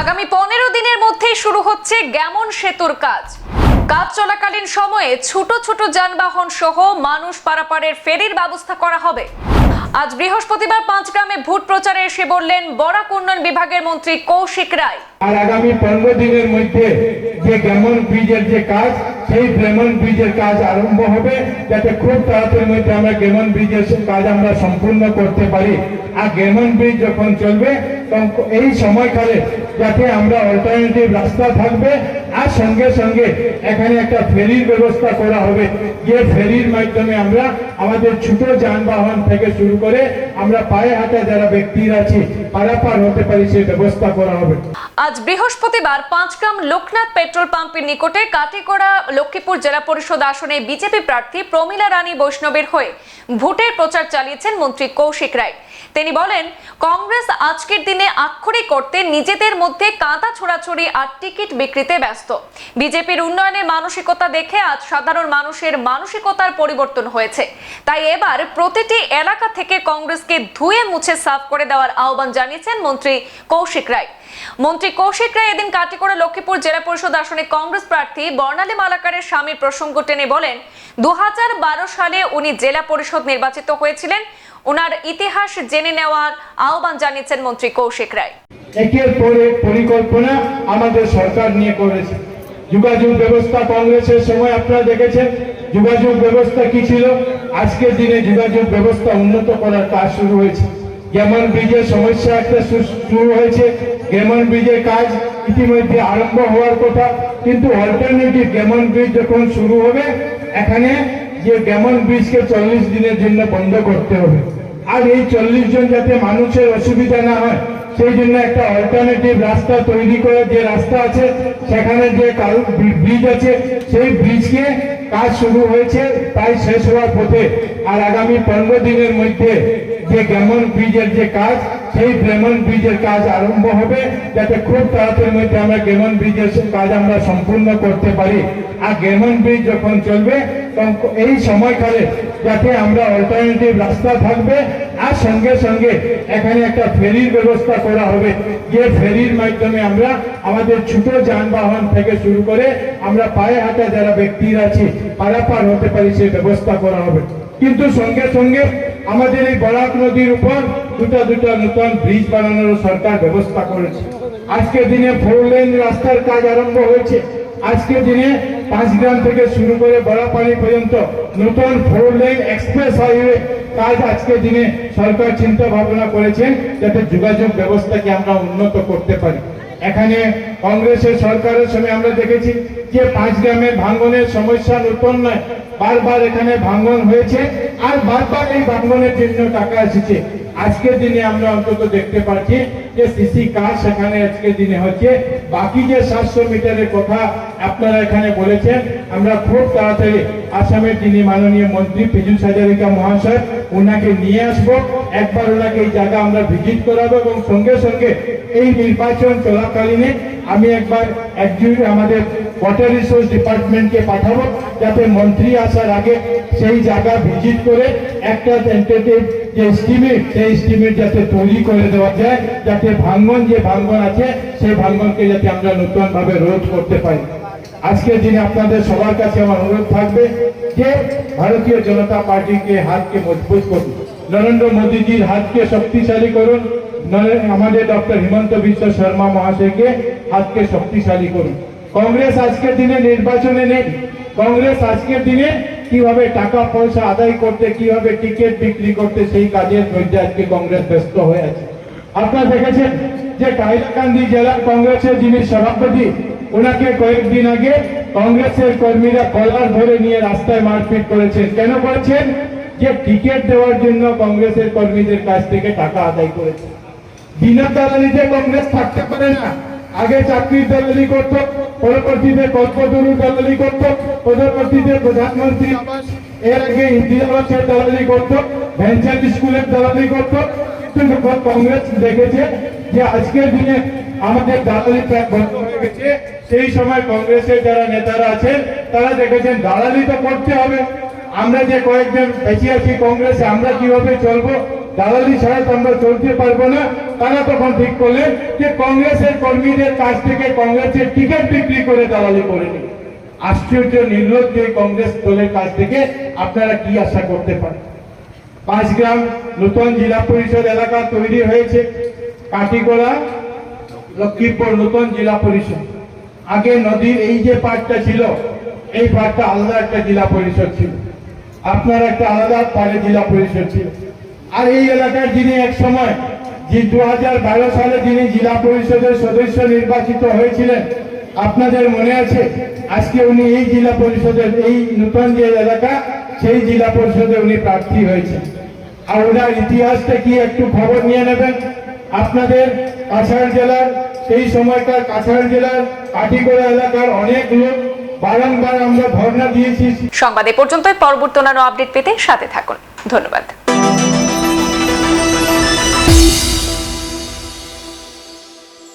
আগামী পনেরো দিনের মধ্যেই শুরু হচ্ছে গ্যামন সেতুর কাজ। কাজ চলাকালীন সময়ে ছোট ছোট যানবাহন সহ মানুষ পারাপারের ফেরির ব্যবস্থা করা হবে। আজ বৃহস্পতিবার পাঁচগ্রামে ভোট প্রচারে এসে বললেন বরাক উন্নয়ন বিভাগের মন্ত্রী কৌশিক রায়। আর আগামী পনেরো দিনের মধ্যে যে গ্রামন ব্রিজের যে কাজ, সেই গ্রামন ব্রিজের কাজ আরম্ভ হবে, যাতে খুব তাড়াতাড়ির মধ্যে আমরা গ্রামন ব্রিজের কাজ আমরা সম্পূর্ণ করতে পারি। আর গ্রামন ব্রিজ যখন চলবে এই সময়কালে যাতে আমরা অল্টারনেটিভ রাস্তা থাকবে, আর সঙ্গে সঙ্গে এখানে একটা ফেরির ব্যবস্থা করা হবে, যে ফেরির মাধ্যমে আমরা আমাদের ছোট যানবাহন থেকে শুরু করে আমরা পায়ে হাতে যারা ব্যক্তিরা আছি, পারাপার হতে পারি সেই ব্যবস্থা করা হবে। আজ বৃহস্পতিবার পাঁচগ্রাম লোকনাথ পেট্রোল পাম্পের নিকটে কাটিগড়া লক্ষ্মীপুর জেলা পরিষদ আসনে বিজেপি প্রার্থী প্রমীলা রানী বৈষ্ণবের হয়ে ভোটের প্রচার চালিয়েছেন মন্ত্রী কৌশিক রায়। তিনি বলেন, কংগ্রেস আজকের দিনে আক্ষরিক করতে নিজেদের মধ্যে কাঁদা ছোড়াছড়ি আর টিকিট বিক্রিতে ব্যস্ত। বিজেপির উন্নয়নের মানসিকতা দেখে আজ সাধারণ মানুষের মানসিকতার পরিবর্তন হয়েছে। তাই এবার প্রতিটি এলাকা থেকে কংগ্রেসকে ধুয়ে মুছে সাফ করে দেওয়ার আহ্বান জানিয়েছেন মন্ত্রী কৌশিক রায়। মন্ত্রী কৌশিক রায় এদিন কাটিগড়া লক্ষ্মীপুর জেলা পরিষদ আসনে কংগ্রেস প্রার্থী বর্ণালী মালাকারের স্বামীর প্রসঙ্গ টেনে বলেন দু সালে উনি জেলা পরিষদ নির্বাচিত হয়েছিলেন। ওনার ইতিহাস জেনে নেওয়ার আহ্বান জানিয়েছেন মন্ত্রী কৌশিক রায়। একের পর পরিকল্পনা আমাদের সরকার নিয়ে করেছে। যোগাযোগ ব্যবস্থা কংগ্রেসের সময় আপনারা দেখেছেন, যোগাযোগ ব্যবস্থা কি ছিল? আজকের দিনে যোগাযোগ ব্যবস্থা উন্নত করার কাজ শুরু হয়েছে। যেমন ব্রিজের সমস্যা একটা শুরু হয়েছে। গেমন ব্রিজের কাজ ইতিমধ্যে আরম্ভ হওয়ার কথা। কিন্তু অল্টারনেটিভ গেমন ব্রিজ যখন শুরু হবে, এখানে যে গেমন ব্রিজকে চল্লিশ দিনের জন্য বন্ধ করতে হবে। আর এই চল্লিশ জন যাতে মানুষের অসুবিধা না হয়, সেই জন্য একটা অল্টারনেটিভ রাস্তা তৈরি করে যে রাস্তা আছে, সেখানে যে ব্রিজ আছে, সেই ব্রিজকে কাজ শুরু হয়েছে, তাই শেষ হওয়ার পথে। আর আগামী পনেরো দিনের মধ্যে যে গ্রামন ব্রিজের যে কাজ, সেই গ্রামন ব্রিজের কাজ আরম্ভ হবে যাতে খুব তাড়াতাড়ির মধ্যে আমরা গ্রামন ব্রিজের কাজ আমরা সম্পূর্ণ করতে পারি। আর গ্রামন ব্রিজ যখন চলবে এই সময়কালে যাতে আমরা অল্টারনেটিভ রাস্তা থাকবে, আর সঙ্গে সঙ্গে এখানে একটা ফেরির ব্যবস্থা করা হবে। যে ফেরির মাধ্যমে আমরা আমাদের ছোট যানবাহন থেকে শুরু করে আমরা পায়ে হাঁটা যারা ব্যক্তিরা আছি, পারাপার হতে পারি, সেই ব্যবস্থা করা হবে। কিন্তু সঙ্গে সঙ্গে আমাদের এই বরাক নদীর উপর দুটো দুটো নতুন ব্রিজ বানানোর সরকার ব্যবস্থা করেছে। আজকের দিনে ফোর লেন রাস্তার কাজ আরম্ভ হয়েছে। আজকের দিনে পাঁচগ্রাম থেকে শুরু করে বড়াপানি পর্যন্ত নতুন ফোর লেন এক্সপ্রেস হাইওয়ে কাজ আজকের দিনে সরকার চিন্তা ভাবনা করেছেন যাতে যোগাযোগ ব্যবস্থাকে আমরা উন্নত করতে পারি। এখানে কংগ্রেসের সরকারের সময় আমরা দেখেছি যে পাঁচ গ্রামের ভাঙ্গনের সমস্যা নয়, বারবার এখানে ভাঙ্গন হয়েছে আর বারবার এই ভাঙ্গনের জন্য টাকা এসেছে। আজকের দিনে আমরা অন্তত দেখতে পাচ্ছি যে সিসি কাজ সেখানে আজকের দিনে হচ্ছে। বাকি যে সাতশো মিটারের কথা আপনারা এখানে বলেছেন, আমরা খুব তাড়াতাড়ি আসামের যিনি মাননীয় মন্ত্রী পীযুষ হাজারিকা মহাশয় ওনাকে নিয়ে আসব। একবার ওনাকে এই জায়গা আমরা ভিজিট করাবো এবং সঙ্গে সঙ্গে এই নির্বাচন চলাকালীনে আমি একবার একজন আমাদের ওয়াটার রিসোর্স ডিপার্টমেন্টকে পাঠাবো, যাতে মন্ত্রী আসার আগে সেই জায়গা ভিজিট করে একটা টেন্টেটিভ যে এস্টিমেট সেই এস্টিমেট যাতে তৈরি করে দেওয়া যায়, যাতে ভাঙ্গন, যে ভাঙ্গন আছে, সেই ভাঙ্গনকে যাতে আমরা নতুন ভাবে রোধ করতে পারি। আজকের দিনে আপনাদের সবার কাছে আমার অনুরোধ থাকবে যে ভারতীয় জনতা পার্টিকে হাতকে মজবুত করুন। নরেন্দ্র মোদীজির হাতকে শক্তিশালী করুন। আমাদের ডক্টর হিমন্ত বিশ্ব শর্মা মহাশয়কে হাতকে শক্তিশালী করুন। কংগ্রেস আজকের দিনে নির্বাচনে নেই। কংগ্রেস আজকের দিনে কীভাবে টাকা পয়সা আদায় করতে, কীভাবে টিকিট বিক্রি করতে, সেই কাজের মধ্যে আজকে কংগ্রেস ব্যস্ত হয়ে আছে। আপনারা দেখেছেন যে কাইলাকান্দি জেলার কংগ্রেসের যিনি সভাপতি, ওনাকে কয়েকদিন আগে কংগ্রেসের কর্মীরা কলার ধরে নিয়ে রাস্তায় মারপিট করেছেন। কেন করেছেন? যে টিকিট দেওয়ার জন্য কংগ্রেসের কর্মীদের কাছ থেকে টাকা আদায় করেছে বিনা দালালিতে কংগ্রেস থাকতে পারে না। আগে চাকরির দালালি করত, পরবর্তীতে কল্পতরু দালালি করত, পরবর্তীতে প্রধানমন্ত্রী আবাস, এর আগে ইন্দিরা আবাসের দালালি করত ভেঞ্চার স্কুলের দালালি করত কিন্তু কংগ্রেস দেখেছে যে আজকের দিনে আমাদের দালালি প্রায় বন্ধ হয়ে গেছে। সেই সময় কংগ্রেসের যারা নেতারা আছেন, তারা দেখেছেন দালালি তো করতে হবে। আমরা যে কয়েকজন বেঁচে আছি কংগ্রেসে, আমরা কীভাবে চলবো? দালালি ছাড়া তো আমরা চলতে পারব না। তারা তখন ঠিক করলেন যে কংগ্রেসের কর্মীদের কাছ থেকে কংগ্রেসের টিকিট বিক্রি করে দালালি করে নিন। আশ্চর্য নির্লজ্জ কংগ্রেস দলের কাছ থেকে আপনারা কি আশা করতে পারেন? পাঁচগ্রাম নতুন জেলা পরিষদ এলাকা তৈরি হয়েছে, কাটিগড়া, লক্ষ্মীপুর নতুন জেলা পরিষদ। আগে নদীর এই যে পার্টটা ছিল, এই পার্টটা আলাদা একটা জেলা পরিষদ ছিল। আপনার একটা আলাদা পারে জেলা পরিষদ ছিল। আর এই এলাকার যিনি এক সময় যে দু হাজার বারো সালে যিনি জেলা পরিষদের সদস্য নির্বাচিত হয়েছিলেন আপনাদের মনে আছে? আজকে উনি এই জেলা পরিষদের, এই নতুন যে এলাকা, সেই জেলা পরিষদে উনি প্রার্থী হয়েছেন। আর ওনার ইতিহাসটা কি একটু খবর নিয়ে নেবেন? আপনাদের কাছাড় জেলার, সেই সময়কার কাছাড় জেলার কাঠিগড়া এলাকার অনেক লোক বারংবার আমরা ধর্ণা দিয়েছি। সংবাদ এ পর্যন্তই, পরবর্তী আপডেট পেতে সাথে থাকুন। ধন্যবাদ।